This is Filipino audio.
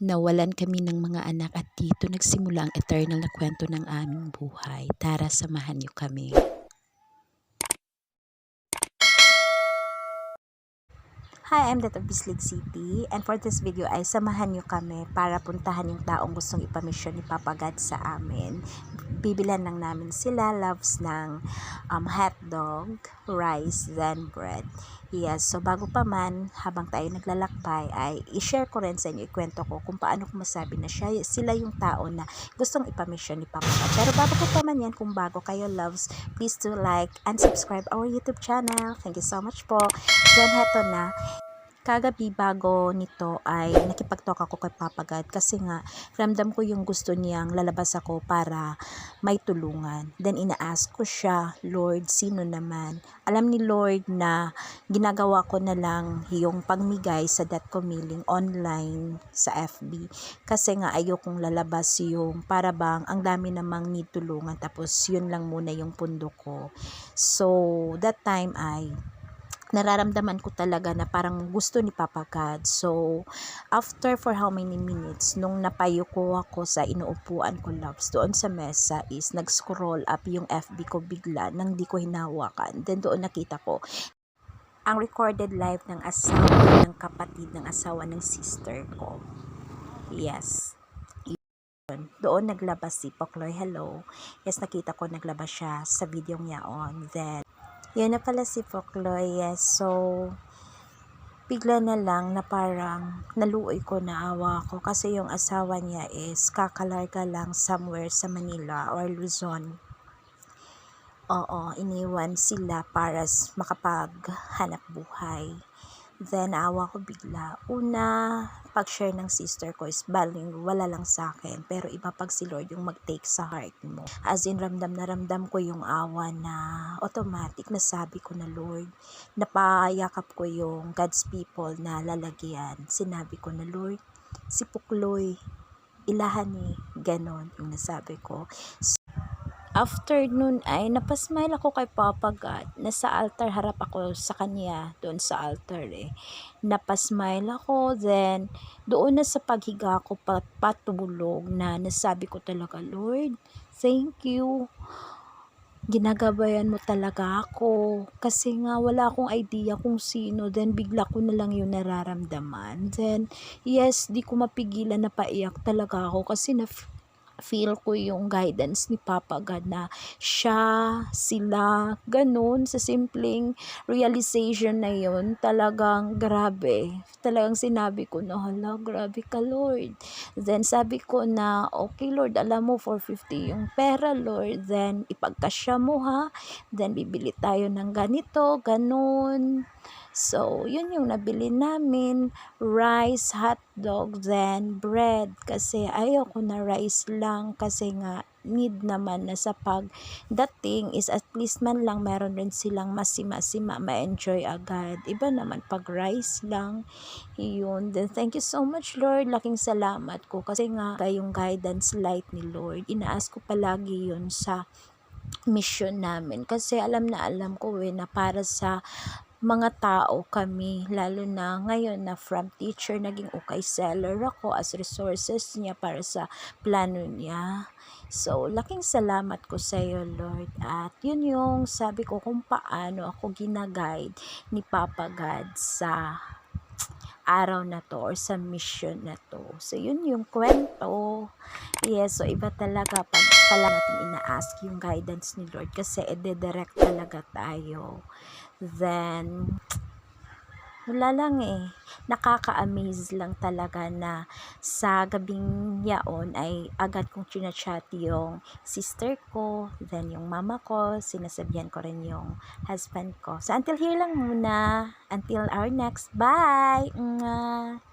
Nawalan kami ng mga anak at dito nagsimula ang eternal na kwento ng aming buhay. Tara, samahan niyo kami. Hi, I'm of Bislig City and for this video ay samahan niyo kami para puntahan yung taong gustong ipamisyon ni Papa God sa amin. Bibilan lang namin sila loves ng um, hotdog, rice, then bread. Yes, so bago pa man, habang tayo naglalakbay, ay i-share ko rin sa inyo, ikwento ko kung paano ko masabi na siya, sila yung tao na gustong ipamisyon ni Papa. Pero bago ko pa man yan, kung bago kayo loves, please do like and subscribe our YouTube channel. Thank you so much po. Then, heto na, kagabi bago nito ay nakipagtalk ako kay Papa God kasi nga ramdam ko yung gusto niyang lalabas ako para may tulungan. Then ina-ask ko siya, Lord, sino naman? Alam ni Lord na ginagawa ko na lang yung pagmigay sa debt commiling online sa FB kasi nga ayokong lalabas yung para bang ang dami namang need tulungan tapos yun lang muna yung pundo ko. So that time ay nararamdaman ko talaga na parang gusto ni Papa God. So, after for how many minutes, nung napayuko ako sa inuupuan ko loves, doon sa mesa is nag-scroll up yung FB ko bigla nang di ko hinawakan. Then doon nakita ko ang recorded live ng asawa ng kapatid ng asawa ng sister ko. Yes. Yun. Doon naglabas si Pokloy Hello. Yes, nakita ko naglabas siya sa video niya on. Then, yan na pala si Pokloy. Yes, so, bigla na lang na parang naluoy ko na awa ko kasi yung asawa niya is kakalarga lang somewhere sa Manila or Luzon. Oo, iniwan sila para makapaghanap buhay. Then, awa ko bigla. Una, pag-share ng sister ko is baling wala lang sa akin. Pero iba pag si Lord yung mag-take sa heart mo. As in, ramdam na ramdam ko yung awa na automatic na sabi ko na Lord. Napayakap ko yung God's people na lalagyan. Sinabi ko na Lord, si Pukloy, ilahan ni ganon yung nasabi ko. After nun ay napasmile ako kay Papa God. Nasa altar harap ako sa kanya doon sa altar eh. Napasmile ako then doon na sa paghiga ko pat patulog na nasabi ko talaga Lord, thank you. Ginagabayan mo talaga ako kasi nga wala akong idea kung sino then bigla ko na lang yung nararamdaman then yes di ko mapigilan na paiyak talaga ako kasi na feel ko yung guidance ni Papa God na siya, sila, ganun, sa simpleng realization na yun, talagang grabe. Talagang sinabi ko na, hala, grabe ka Lord. Then sabi ko na, okay Lord, alam mo, 450 yung pera Lord. Then ipagkasya mo ha. Then bibili tayo ng ganito, ganun. So, yun yung nabili namin. Rice, hot dog, then bread. Kasi ayoko na rice lang kasi nga need naman na sa pagdating is at least man lang meron rin silang masima-sima ma-enjoy agad. Iba naman pag rice lang. Yun. Then thank you so much Lord. Laking salamat ko kasi nga yung guidance light ni Lord. Inaas ko palagi yun sa mission namin kasi alam na alam ko eh na para sa mga tao kami, lalo na ngayon na from teacher, naging okay seller ako as resources niya para sa plano niya. So, laking salamat ko sa iyo, Lord. At yun yung sabi ko kung paano ako ginaguide ni Papa God sa araw na to or sa mission na to. So, yun yung kwento. Yes, so iba talaga pag pala natin ina-ask yung guidance ni Lord kasi ede-direct talaga tayo. Then, wala lang eh. Nakaka-amaze lang talaga na sa gabing yaon ay agad kong chinachat yung sister ko, then yung mama ko, sinasabihan ko rin yung husband ko. So, until here lang muna. Until our next. Bye! Mwah!